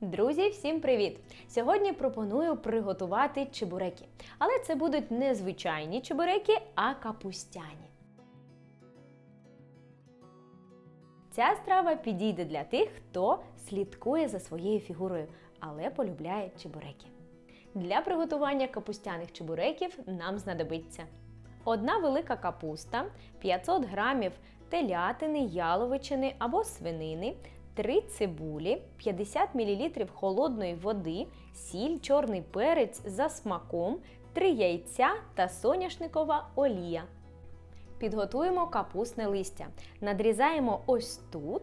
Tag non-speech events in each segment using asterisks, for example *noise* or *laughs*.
Друзі, всім привіт! Сьогодні пропоную приготувати чебуреки. Але це будуть не звичайні чебуреки, а капустяні. Ця страва підійде для тих, хто слідкує за своєю фігурою, але полюбляє чебуреки. Для приготування капустяних чебуреків нам знадобиться одна велика капуста, 500 грамів телятини, яловичини або свинини, 3 цибулі, 50 мл холодної води, сіль, чорний перець за смаком, 3 яйця та соняшникова олія. Підготуємо капусне листя. Надрізаємо ось тут.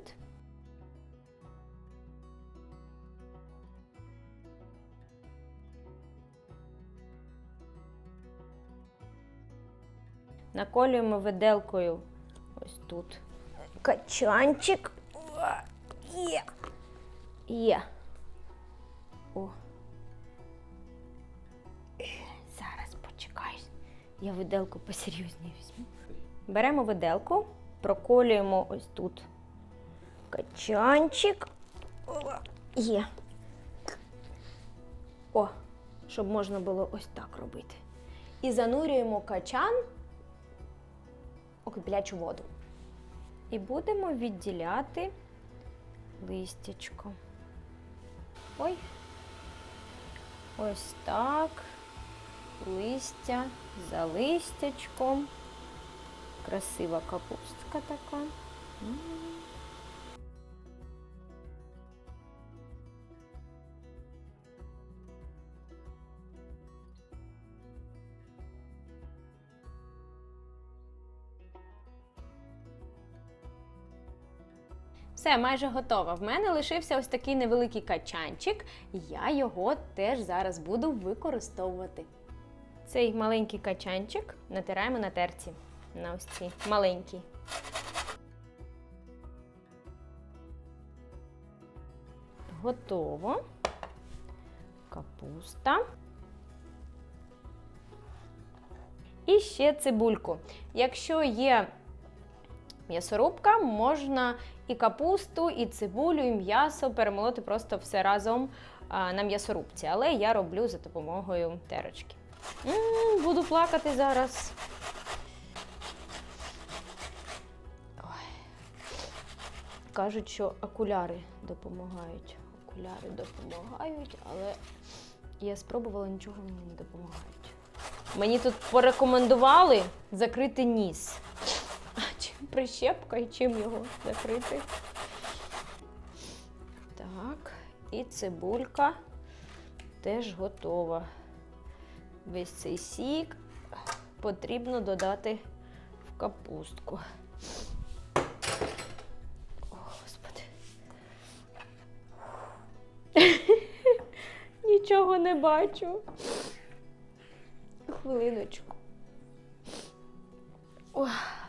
Наколюємо виделкою ось тут. Качанчик. Є. О. Зараз почекай. Я виделку посерйозніше візьму. Беремо виделку, проколюємо ось тут качанчик. Є. О, щоб можна було ось так робити. І занурюємо качан у киплячу воду. І будемо відділяти листячко. Ой. Ось так. Листя за листячком. Красива капустка така. Все, майже готова. В мене лишився ось такий невеликий качанчик. Я його теж зараз буду використовувати. Цей маленький качанчик натираємо на терці. На ось ці маленькі. Готово. Капуста. І ще цибульку. Якщо є м'ясорубка, можна і капусту, і цибулю, і м'ясо перемолоти просто все разом на м'ясорубці. Але я роблю за допомогою терочки. М, буду плакати зараз. Кажуть, що окуляри допомагають. Окуляри допомагають, але я спробувала, нічого мені не допомагають. Мені тут порекомендували закрити ніс. Прищепка і чим його закрити? Так, і цибулька теж готова. Весь цей сік потрібно додати в капустку. О, Господи. *laughs* Нічого не бачу. Хвилиночку. Ох.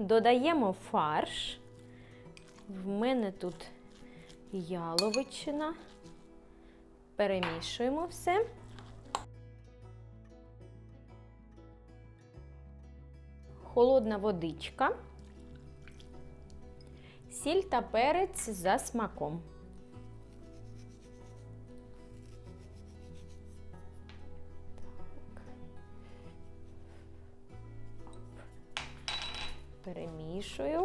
Додаємо фарш. В мене тут яловичина. Перемішуємо все. Холодна водичка. Сіль та перець за смаком. Перемішую.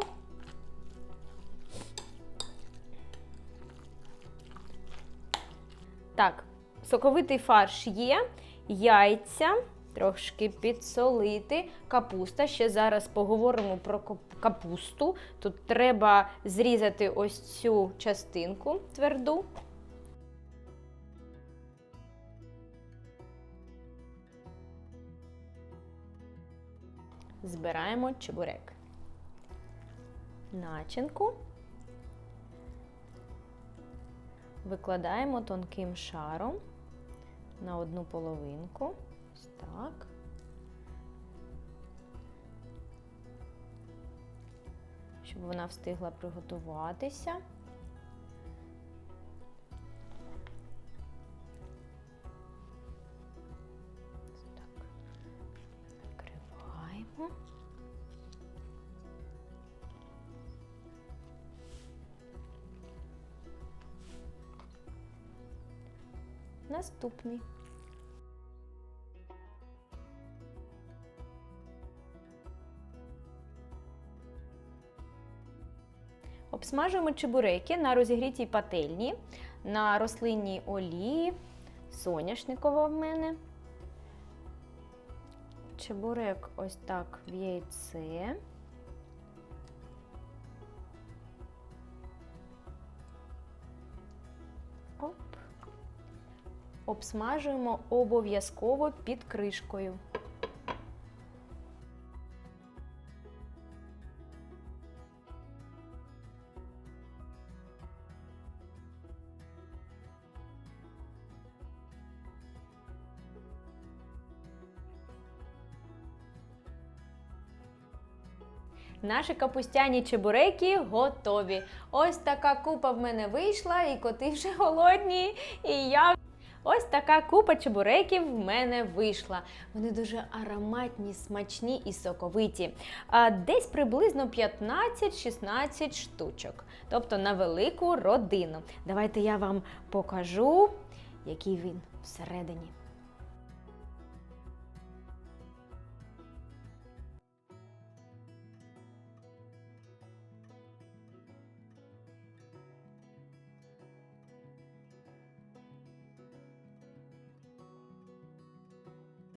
Так, соковитий фарш є, яйця, трошки підсолити, капуста. Ще зараз поговоримо про капусту. Тут треба зрізати ось цю частинку тверду. Збираємо чебурек. Начинку викладаємо тонким шаром на одну половинку. Ось так. Щоб вона встигла приготуватися. Наступний. Обсмажуємо чебуреки на розігрітій пательні, на рослинній олії, соняшникова в мене. Чебурек ось так в яйце. Обсмажуємо обов'язково під кришкою. Наші капустяні чебуреки готові. Ось така купа в мене вийшла, і коти вже голодні, і я. Ось така купа чебуреків в мене вийшла. Вони дуже ароматні, смачні і соковиті. А десь приблизно 15-16 штучок. Тобто на велику родину. Давайте я вам покажу, який він всередині.